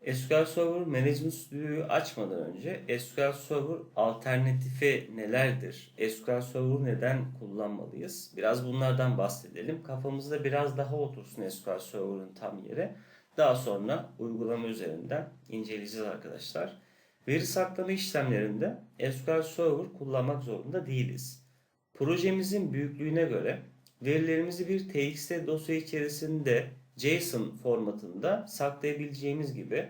SQL Server Management Studio'yu açmadan önce SQL Server alternatifi nelerdir? SQL Server neden kullanmalıyız? Biraz bunlardan bahsedelim. Kafamızda biraz daha otursun SQL Server'ın tam yeri. Daha sonra uygulama üzerinden inceleyeceğiz arkadaşlar. Veri saklama işlemlerinde SQL Server kullanmak zorunda değiliz. Projemizin büyüklüğüne göre verilerimizi bir TXT dosya içerisinde JSON formatında saklayabileceğimiz gibi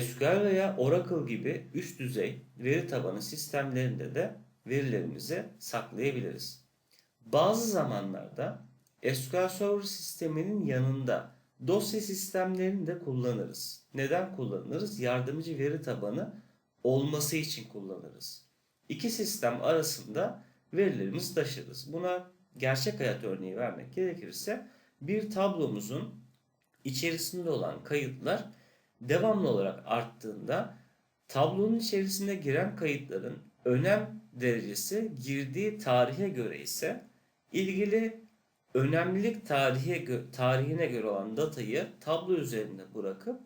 SQL veya Oracle gibi üst düzey veri tabanı sistemlerinde de verilerimizi saklayabiliriz. Bazı zamanlarda SQL Server sisteminin yanında dosya sistemlerini de kullanırız. Neden kullanırız? Yardımcı veri tabanı olması için kullanırız. İki sistem arasında verilerimizi taşırız. Buna gerçek hayat örneği vermek gerekirse bir tablomuzun içerisinde olan kayıtlar devamlı olarak arttığında tablonun içerisine giren kayıtların önem derecesi girdiği tarihe göre ise ilgili önemlilik tarihe gö- tarihine göre olan datayı tablo üzerinde bırakıp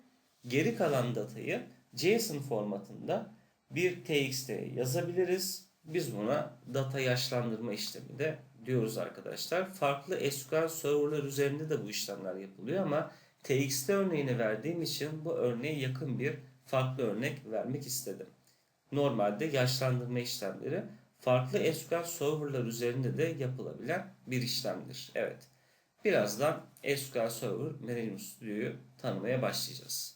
geri kalan datayı JSON formatında bir TXT'ye yazabiliriz. Biz buna data yaşlandırma işlemi de diyoruz arkadaşlar. Farklı SQL serverlar üzerinde de bu işlemler yapılıyor ama TXT örneğini verdiğim için bu örneğe yakın bir farklı örnek vermek istedim. Normalde yaşlandırma işlemleri farklı SQL serverlar üzerinde de yapılabilen bir işlemdir. Evet. Birazdan SQL Server Management Studio'yu tanımaya başlayacağız.